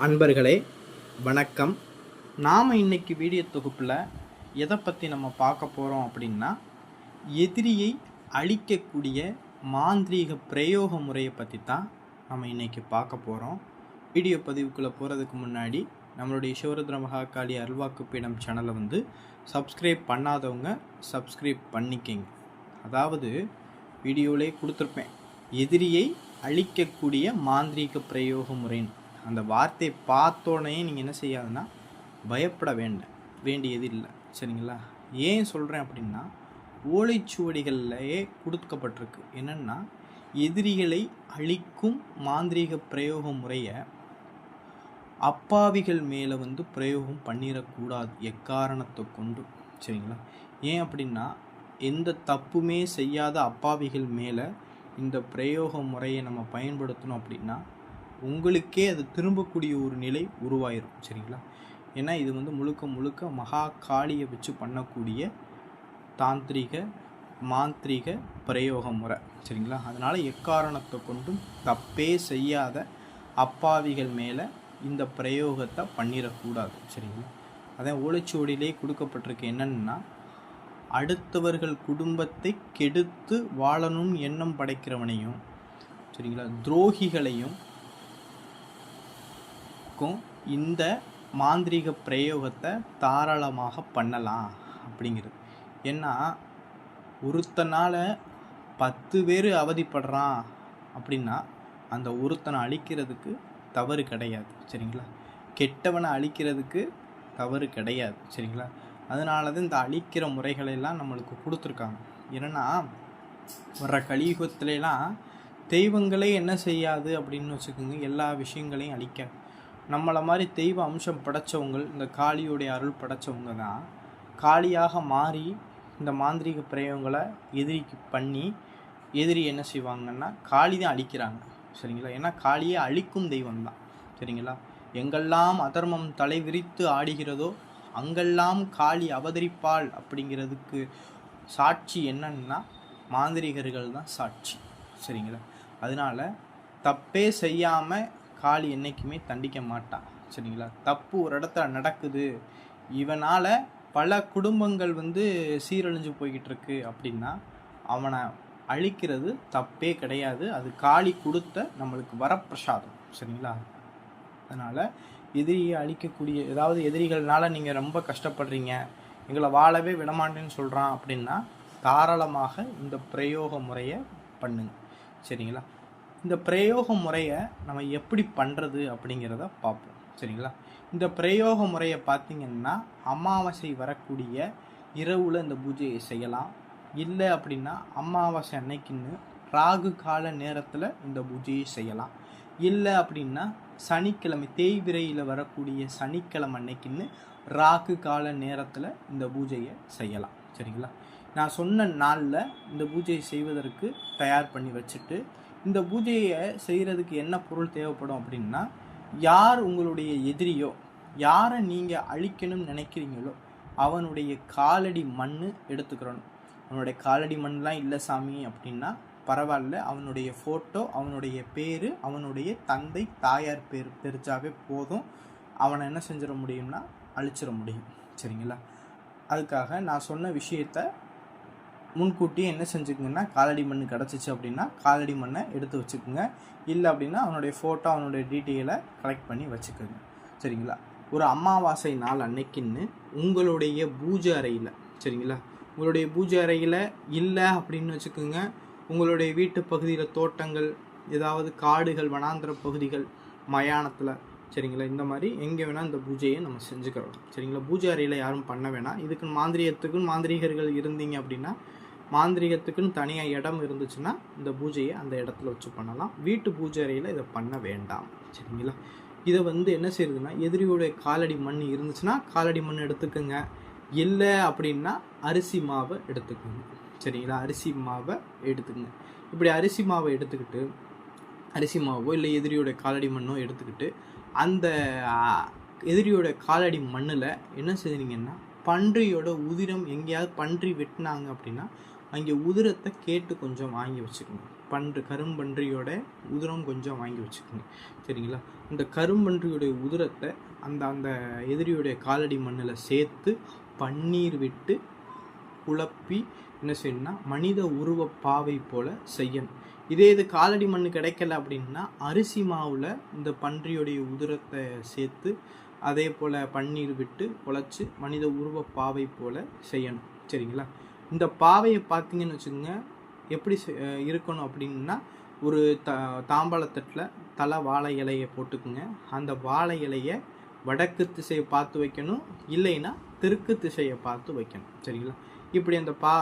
அன்பர்களே வணக்கம். நாம் இன்னைக்கு வீடியோ தொகுப்பில் எதை பற்றி நம்ம பார்க்க போகிறோம் அப்படின்னா எதிரியை அழிக்கக்கூடிய மாந்திரீக பிரயோக முறையை பற்றி தான் நம்ம இன்னைக்கு பார்க்க போகிறோம் வீடியோ பதிவுக்குள்ளே போகிறதுக்கு முன்னாடி நம்மளுடைய சிவருத்ர மகாகாளி அருள்வாக்கு பீடம் சேனலை வந்து சப்ஸ்கிரைப் பண்ணாதவங்க சப்ஸ்கிரைப் பண்ணிக்கங்க. அதாவது வீடியோவிலே கொடுத்துருப்பேன். எதிரியை அழிக்கக்கூடிய மாந்திரீக பிரயோக முறைன்னு. அந்த வார்த்தையை பார்த்தோன்னே நீங்கள் என்ன செய்யாதுன்னா பயப்பட வேண்ட வேண்டியது இல்லை. சரிங்களா? ஏன் சொல்கிறேன் அப்படின்னா ஓலைச்சுவடிகள்லேயே கொடுக்கப்பட்டிருக்கு. என்னென்னா எதிரிகளை அழிக்கும் மாந்திரீக பிரயோக முறையை அப்பாவிகள் மேலே வந்து பிரயோகம் பண்ணிடக்கூடாது எக்காரணத்தை கொண்டு சரிங்களா? ஏன் அப்படின்னா எந்த தப்புமே செய்யாத அப்பாவிகள் மேலே இந்த பிரயோக முறையை நம்ம பயன்படுத்தணும் அப்படின்னா உங்களுக்கே அது திரும்பக்கூடிய ஒரு நிலை உருவாயிரும் சரிங்களா? ஏன்னா இது வந்து முழுக்க முழுக்க மகா காளியை வச்சு பண்ணக்கூடிய தாந்திரிக மாந்திரிக பிரயோக முறை சரிங்களா? அதனால் எக்காரணத்தை கொண்டும் தப்பே செய்யாத அப்பாவிகள் மேலே இந்த பிரயோகத்தை பண்ணிடக்கூடாது சரிங்களா? அதான் ஓலைச்சுவடியிலே கொடுக்கப்பட்டிருக்கு என்னென்னா அடுத்தவர்கள் குடும்பத்தை கெடுத்து வாழணும் எண்ணம் படைக்கிறவனையும் சரிங்களா துரோகிகளையும் க்கும் இந்த மாந்திரீக பிரயோகத்தை தாராளமாக பண்ணலாம் அப்படிங்கிறது. ஏன்னா ஒருத்தனால் பத்து பேர் அவதிப்படுறான் அப்படின்னா அந்த ஒருத்தனை அழிக்கிறதுக்கு தவறு கிடையாது. சரிங்களா? கெட்டவனை அழிக்கிறதுக்கு தவறு கிடையாது. சரிங்களா? அதனால தான் இந்த அழிக்கிற முறைகளெல்லாம் நம்மளுக்கு கொடுத்துருக்காங்க. ஏன்னா வர்ற கலியுகத்துலலாம் தெய்வங்களே என்ன செய்யாது அப்படின்னு வச்சுக்கோங்க எல்லா விஷயங்களையும் அழிக்க நம்மளை மாதிரி தெய்வ அம்சம் படைத்தவங்க இந்த காளியுடைய அருள் படைச்சவங்க தான் காளியாக மாறி இந்த மாந்திரீக பிரயோகங்களை எதிரிக்கு பண்ணி எதிரி என்ன செய்வாங்கன்னா காளி தான் அழிக்கிறாங்க. சரிங்களா? ஏன்னா காளியை அழிக்கும் தெய்வம் தான் சரிங்களா? எங்கெல்லாம் அதர்மம் தலை விரித்து ஆடுகிறதோ அங்கெல்லாம் காளி அவதரிப்பாள் அப்படிங்கிறதுக்கு சாட்சி என்னன்னா மாந்திரிகர்கள் தான் சாட்சி. சரிங்களா? அதனால தப்பே செய்யாமல் காளி என்றைக்குமே தண்டிக்க மாட்டான் சரிங்களா? தப்பு ஒரு இடத்துல நடக்குது. இவனால் பல குடும்பங்கள் வந்து சீரழிஞ்சு போய்கிட்டு இருக்கு அப்படின்னா அவனை அழிக்கிறது தப்பே கிடையாது. அது காளி கொடுத்த நம்மளுக்கு வரப்பிரசாதம் சரிங்களா? அதனால் எதிரியை அழிக்கக்கூடிய ஏதாவது எதிரிகள்னால நீங்கள் ரொம்ப கஷ்டப்படுறீங்க எங்களை வாழவே விடமாட்டேன்னு சொல்கிறான் அப்படின்னா தாராளமாக இந்த பிரயோக முறையை பண்ணுங்க சரிங்களா? இந்த பிரயோக முறையை நம்ம எப்படி பண்ணுறது அப்படிங்கிறத பார்ப்போம். சரிங்களா? இந்த பிரயோக முறையை பார்த்தீங்கன்னா அமாவாசை வரக்கூடிய இரவில் இந்த பூஜையை செய்யலாம். இல்லை அப்படின்னா அமாவாசை அன்னைக்குன்னு ராகு கால நேரத்தில் இந்த பூஜையை செய்யலாம். இல்லை அப்படின்னா சனிக்கிழமை தேய்விரையில் வரக்கூடிய சனிக்கிழமை அன்னைக்குன்னு ராகு கால நேரத்தில் இந்த பூஜையை செய்யலாம். சரிங்களா? நான் சொன்ன நாளில் இந்த பூஜையை செய்வதற்கு தயார் பண்ணி வச்சுட்டு இந்த பூஜையை செய்கிறதுக்கு என்ன பொருள் தேவைப்படும் அப்படின்னா யார் உங்களுடைய எதிரியோ யாரை நீங்கள் அழிக்கணும்னு நினைக்கிறீங்களோ அவனுடைய காலடி மண் எடுத்துக்கிறணும். அவனுடைய காலடி மண்லாம் இல்லை சாமி அப்படின்னா பரவாயில்ல அவனுடைய ஃபோட்டோ அவனுடைய பேர் அவனுடைய தந்தை தாயார் பேர் தெரிஞ்சாவே போதும். அவனை என்ன செஞ்சிட முடியும்னா அழிச்சிட முடியும். சரிங்களா? அதுக்காக நான் சொன்ன விஷயத்த முன்கூட்டியே என்ன செஞ்சுக்குங்கன்னா காலடி மண் கிடச்சிச்சு அப்படின்னா காலடி மண்ணை எடுத்து வச்சுக்கோங்க. இல்லை அப்படின்னா அவனுடைய ஃபோட்டோ அவனுடைய டீட்டெயிலை கலெக்ட் பண்ணி வச்சுக்கோங்க. சரிங்களா? ஒரு அமாவாசை நாள் அன்னைக்குன்னு உங்களுடைய பூஜை அறையில் சரிங்களா? உங்களுடைய பூஜை அறையில் இல்லை அப்படின்னு வச்சுக்கோங்க. உங்களுடைய வீட்டு பகுதியில் தோட்டங்கள் ஏதாவது காடுகள் வனாந்திர பகுதிகள் மயானத்தில் சரிங்களா? இந்த மாதிரி எங்கே வேணால் இந்த பூஜையை நம்ம செஞ்சுக்கிறோம். சரிங்களா? பூஜை அறையில் யாரும் பண்ண வேணாம். இதுக்கு மாந்திரியத்துக்கு மாந்திரிகர்கள் இருந்தீங்க அப்படின்னா மாந்திரிகத்துக்குன்னு தனியாக இடம் இருந்துச்சுன்னா இந்த பூஜையை அந்த இடத்துல வச்சு பண்ணலாம். வீட்டு பூஜை அறையில் இதை பண்ண வேண்டாம். சரிங்களா? இதை வந்து என்ன செய்யுதுன்னா எதிரியோடைய காலடி மண் இருந்துச்சுன்னா காலடி மண் எடுத்துக்கோங்க. இல்லை அப்படின்னா அரிசி மாவை எடுத்துக்கோங்க. சரிங்களா? அரிசி மாவை எடுத்துக்கோங்க. இப்படி அரிசி மாவை எடுத்துக்கிட்டு அரிசி மாவோ இல்லை எதிரியோட காலடி மண்ணோ எடுத்துக்கிட்டு அந்த எதிரியோட காலடி மண்ணில் என்ன செய்கிறீங்கன்னா பன்றியோட உதிரம் எங்கேயாவது பன்றி வெட்டினாங்க அப்படின்னா அங்கே உதிரத்தை கேட்டு கொஞ்சம் வாங்கி வச்சுக்கணும். பன்று கரும்பன்றியோட உதிரம் கொஞ்சம் வாங்கி வச்சுக்கணும். சரிங்களா? இந்த கரும்பன்றியோடைய உதிரத்தை அந்த அந்த எதிரியுடைய காலடி மண்ணில் சேர்த்து பன்னீர் விட்டு குழப்பி என்ன செய்யணும்னா மனித உருவ பாவை போல செய்யணும். இதே இது காலடி மண் கிடைக்கல அப்படின்னா அரிசி மாவில் இந்த பன்றியுடைய உதிரத்தை சேர்த்து அதே போல் பன்னீர் விட்டு குழச்சி மனித உருவ பாவை போல செய்யணும். சரிங்களா? இந்த பாவையை பார்த்தீங்கன்னு வச்சுக்கோங்க எப்படி செ- இருக்கணும் அப்படின்னா ஒரு த தாம்பாளத்தட்டில் தலை வாழை இலையை போட்டுக்குங்க. அந்த வாழை இலையை வடக்கு திசையை பார்த்து வைக்கணும் இல்லைன்னா தெற்கு திசையை பார்த்து வைக்கணும். சரிங்களா? இப்படி அந்த பா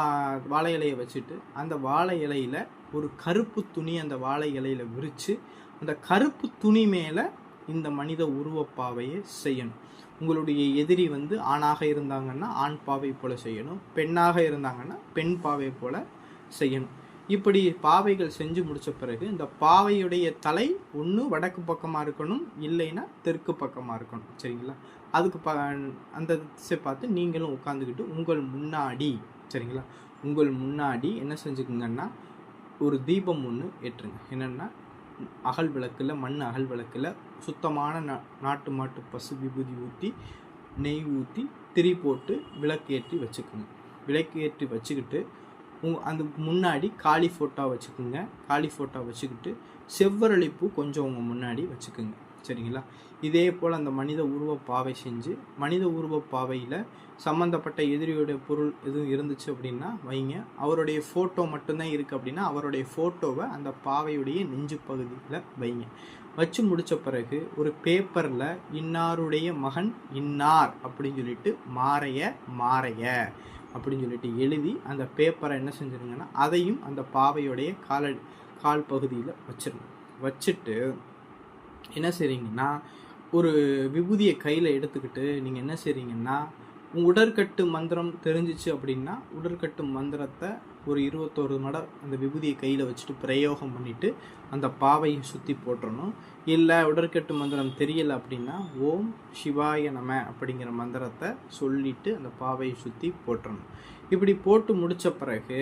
வாழை இலையை வச்சுட்டு அந்த வாழை இலையில் ஒரு கருப்பு துணி அந்த வாழை இலையில விரித்து அந்த கருப்பு துணி மேலே இந்த மனித உருவப்பாவையை செய்யணும். உங்களுடைய எதிரி வந்து ஆணாக இருந்தாங்கன்னா ஆண் பாவை போல செய்யணும். பெண்ணாக இருந்தாங்கன்னா பெண் பாவை போல செய்யணும். இப்படி பாவைகள் செஞ்சு முடிச்ச பிறகு இந்த பாவையுடைய தலை ஒன்று வடக்கு பக்கமாக இருக்கணும் இல்லைன்னா தெற்கு பக்கமாக இருக்கணும். சரிங்களா? அதுக்கு ப அந்த திசை பார்த்து நீங்களும் உட்காந்துக்கிட்டு உங்கள் முன்னாடி சரிங்களா? உங்கள் முன்னாடி என்ன செஞ்சுக்குங்கன்னா ஒரு தீபம் ஒன்று ஏற்றுங்க. என்னென்னா அகல் விளக்கில் மண் அகல் விளக்கில் சுத்தமான நா நாட்டு மாட்டு பசு விபூதி ஊற்றி நெய் ஊற்றி திரி போட்டு விளக்கேற்றி வச்சுக்கணும். விளக்கேற்றி வச்சுக்கிட்டு உங் அந்த முன்னாடி காளி ஃபோட்டோ வச்சுக்கோங்க. காளி ஃபோட்டோ வச்சுக்கிட்டு செவ்வரளிப்பூ கொஞ்சம் உங்கள் முன்னாடி வச்சுக்கோங்க. சரிங்களா? இதே போல் அந்த மனித உருவ பாவை செஞ்சு மனித உருவ பாவையில் சம்மந்தப்பட்ட எதிரியோடைய பொருள் எதுவும் இருந்துச்சு அப்படின்னா வைங்க. அவருடைய ஃபோட்டோ மட்டும்தான் இருக்குது அப்படின்னா அவருடைய ஃபோட்டோவை அந்த பாவையுடைய நெஞ்சு பகுதியில் வைங்க. வச்சு முடித்த பிறகு ஒரு பேப்பரில் இன்னாருடைய மகன் இன்னார் அப்படின்னு சொல்லிட்டு மாறைய மாறைய அப்படின்னு சொல்லிட்டு எழுதி அந்த பேப்பரை என்ன செஞ்சிருங்கன்னா அதையும் அந்த பாவையுடைய கால கால் பகுதியில் வச்சிருங்க வச்சுட்டு என்ன செய்றீங்கன்னா ஒரு விபூதியை கையில் எடுத்துக்கிட்டு நீங்கள் என்ன செய்றீங்கன்னா உடற்கட்டு மந்திரம் தெரிஞ்சிச்சு அப்படின்னா உடற்கட்டு மந்திரத்தை ஒரு இருபத்தோரு மடம் அந்த விபூதியை கையில் வச்சுட்டு பிரயோகம் பண்ணிட்டு அந்த பாவையை சுற்றி போட்டுறணும். இல்லை உடற்கட்டு மந்திரம் தெரியலை அப்படின்னா ஓம் சிவாய நம அப்படிங்கிற மந்திரத்தை சொல்லிட்டு அந்த பாவையை சுற்றி போட்டுறணும். இப்படி போட்டு முடித்த பிறகு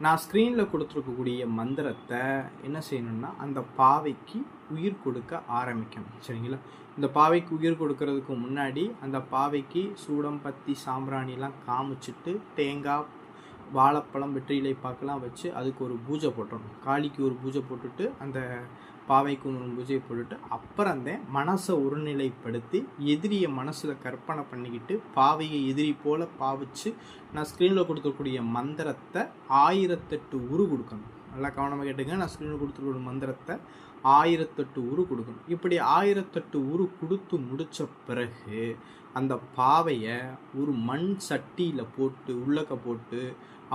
நான் ஸ்க்ரீனில் கொடுத்துருக்கக்கூடிய மந்திரத்தை என்ன செய்யணும்னா அந்த பாவைக்கு உயிர் கொடுக்க ஆரம்பிக்கணும். சரிங்களா? இந்த பாவைக்கு உயிர் கொடுக்கறதுக்கு முன்னாடி அந்த பாவைக்கு சூடம் பத்தி சாம்பிராணிலாம் காமிச்சிட்டு தேங்காய் வாழைப்பழம் வெற்றிலை பாக்கெல்லாம் வச்சு அதுக்கு ஒரு பூஜை போட்டுடணும் காளிக்கு ஒரு பூஜை போட்டுட்டு அந்த பாவைக்கு ஒரு பூஜையை போட்டுட்டு அப்புறம் அந்த மனசை ஒருநிலைப்படுத்தி எதிரியை மனசில் கற்பனை பண்ணிக்கிட்டு பாவையை எதிரி போல் பாவிச்சு நான் ஸ்க்ரீனில் கொடுத்துருக்கூடிய மந்திரத்தை ஆயிரத்தெட்டு உரு கொடுக்கணும். நல்லா கவனமாக கேட்டுங்க நான் ஸ்க்ரீனில் கொடுத்துருக்கூடிய மந்திரத்தை ஆயிரத்தெட்டு உரு கொடுக்கணும். இப்படி ஆயிரத்தெட்டு உரு கொடுத்து முடித்த பிறகு அந்த பாவையை ஒரு மண் சட்டியில் போட்டு உள்ளக்க போட்டு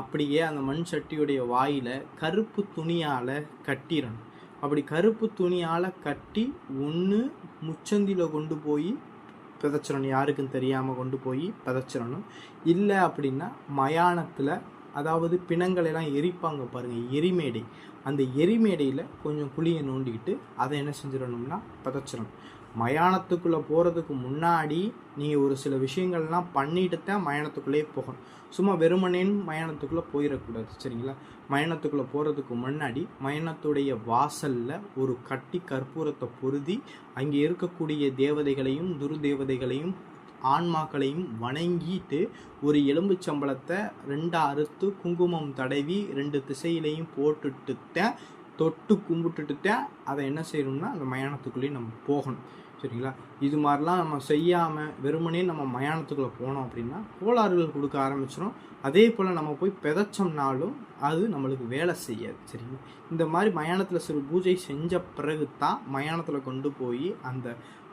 அப்படியே அந்த மண் சட்டியுடைய வாயில் கருப்பு துணியால் கட்டிடணும். அப்படி கருப்பு துணியால் கட்டி ஒன்று முச்சந்தியில் கொண்டு போய் பிதைச்சிடணும் யாருக்கும் தெரியாமல் கொண்டு போய் பிதைச்சிடணும் இல்லை அப்படின்னா மயானத்தில் அதாவது பிணங்களெல்லாம் எரிப்பாங்க பாருங்கள் எரிமேடை. அந்த எரிமேடையில் கொஞ்சம் குழியை நோண்டிக்கிட்டு அதை என்ன செஞ்சிடணும்னா பதச்சிடணும் மயானத்துக்குள்ளே போகிறதுக்கு முன்னாடி நீங்கள் ஒரு சில விஷயங்கள்லாம் பண்ணிட்டு தான் மயானத்துக்குள்ளேயே போகணும். சும்மா வெறுமனேன்னு மயானத்துக்குள்ளே போயிடக்கூடாது சரிங்களா? மயானத்துக்குள்ளே போகிறதுக்கு முன்னாடி மயானத்துடைய வாசலில் ஒரு கட்டி கற்பூரத்தை பொருதி அங்கே இருக்கக்கூடிய தேவதைகளையும் துர்தேவதைகளையும் ஆன்மாக்களையும் வணங்கிட்டு ஒரு எலும்பு சம்பளத்தை ரெண்டா அறுத்து குங்குமம் தடவி ரெண்டு திசையிலையும் போட்டுட்டு தான் தொட்டு கும்பிட்டுட்டு தான் அதை என்ன செய்யணும்னா அந்த மயானத்துக்குள்ளேயே நம்ம போகணும். சரிங்களா? இது மாதிரிலாம் நம்ம செய்யாமல் வெறுமனே நம்ம மயானத்துக்குள்ளே போனோம் அப்படின்னா கோளாறுகள் கொடுக்க ஆரம்பிச்சிடும் அதே போல் நம்ம போய் பிதைச்சோம்னாலும் அது நம்மளுக்கு வேலை செய்யாது சரிங்களா? இந்த மாதிரி மயானத்தில் சிறு பூஜை செஞ்ச பிறகு தான் மயானத்தில் கொண்டு போய் அந்த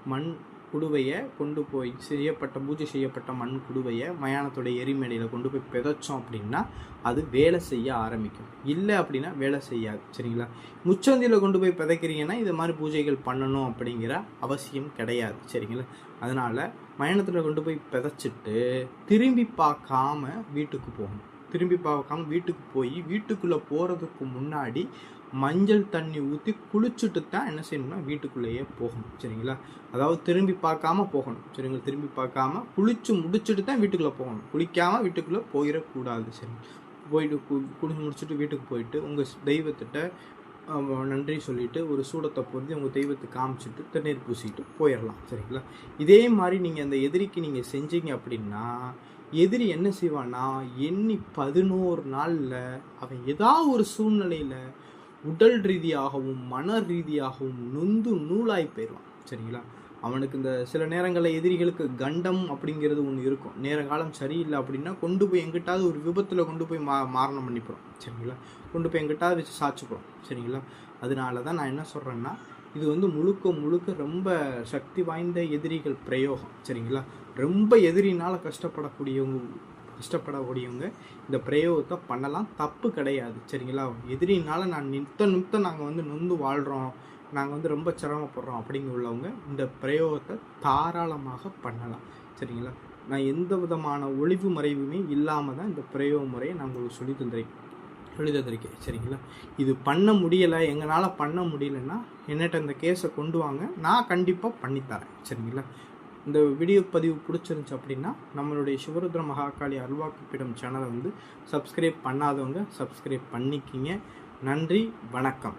மண் குடுவையை கொண்டு போய் செய்யப்பட்ட பூஜை செய்யப்பட்ட மண் குடுவையை மயானத்துடைய எரிமேடையில் கொண்டு போய் பிதைச்சோம் அப்படின்னா அது வேலை செய்ய ஆரம்பிக்கும். இல்லை அப்படின்னா வேலை செய்யாது. சரிங்களா? முச்சந்தியில் கொண்டு போய் பிதைக்கிறீங்கன்னா இது மாதிரி பூஜைகள் பண்ணணும் அப்படிங்கிற அவசியம் கிடையாது. சரிங்களா? அதனால் மயானத்தில் கொண்டு போய் பிதைச்சிட்டு திரும்பி பார்க்காம வீட்டுக்கு போகணும். திரும்பி பார்க்காம வீட்டுக்கு போய் வீட்டுக்குள்ளே போகிறதுக்கு முன்னாடி மஞ்சள் தண்ணி ஊற்றி குளிச்சுட்டு தான் என்ன செய்யணும்னா வீட்டுக்குள்ளேயே போகணும் சரிங்களா? அதாவது திரும்பி பார்க்காம போகணும். சரிங்களா? திரும்பி பார்க்காம குளிச்சு முடிச்சுட்டு தான் வீட்டுக்குள்ளே போகணும். குளிக்காமல் வீட்டுக்குள்ளே போயிடக்கூடாது சரி. போயிட்டு கு குளிச்சு முடிச்சுட்டு வீட்டுக்கு போயிட்டு உங்கள் தெய்வத்திட்ட நன்றி சொல்லிவிட்டு ஒரு சூடத்தை பொருந்தி உங்கள் தெய்வத்தை காமிச்சிட்டு திருநீர் பூசிட்டு போயிடலாம் சரிங்களா? இதே மாதிரி நீங்கள் அந்த எதிரிக்கு நீங்கள் செஞ்சீங்க அப்படின்னா எதிரி என்ன செய்வான்னா எண்ணி பதினோரு நாளில் அவன் ஏதாவது ஒரு சூழ்நிலையில் உடல் ரீதியாகவும் மன ரீதியாகவும் நொந்து நூலாய் போயிடுவான் சரிங்களா? அவனுக்கு இந்த சில நேரங்களில் எதிரிகளுக்கு கண்டம் அப்படிங்கிறது ஒன்று இருக்கும். நேர காலம் சரியில்லை அப்படின்னா கொண்டு போய் எங்கிட்டாவது ஒரு விபத்தில் கொண்டு போய் மா மாரணம் பண்ணிப்போம். சரிங்களா? கொண்டு போய் எங்கிட்டாவது வச்சு சாச்சுக்கிறோம் சரிங்களா? அதனால தான் நான் என்ன சொல்கிறேன்னா இது வந்து முழுக்க முழுக்க ரொம்ப சக்தி வாய்ந்த எதிரிகள் பிரயோகம். சரிங்களா? ரொம்ப எதிரினால் கஷ்டப்படக்கூடியவங்க கஷ்டப்படக்கூடியவங்க இந்த பிரயோகத்தை பண்ணலாம். தப்பு கிடையாது. சரிங்களா? எதிரினால் நான் நித்த நித்த நாங்கள் வந்து நொந்து வாழ்கிறோம் நாங்கள் வந்து ரொம்ப சிரமப்படுறோம் அப்படிங்க உள்ளவங்க இந்த பிரயோகத்தை தாராளமாக பண்ணலாம். சரிங்களா? நான் எந்த விதமான ஒளிவு மறைவுமே இல்லாமல் தான் இந்த பிரயோக முறையை நான் உங்களுக்கு சொல்லி தந்திருக்கேன். சொல்லி தந்திருக்கேன். சரிங்களா? இது பண்ண முடியலை. எங்களால் பண்ண முடியலன்னா என்னட்ட இந்த கேஸை கொண்டு வாங்க. நான் கண்டிப்பாக பண்ணித்தரேன் சரிங்களா? இந்த வீடியோ பதிவு பிடிச்சிருந்துச்சு அப்படின்னா நம்மளுடைய சிவருத்ர மகாகாளி கப்பிடம் சேனலை வந்து சப்ஸ்கிரைப் பண்ணாதவங்க சப்ஸ்கிரைப் பண்ணிக்கிங்க. நன்றி வணக்கம்.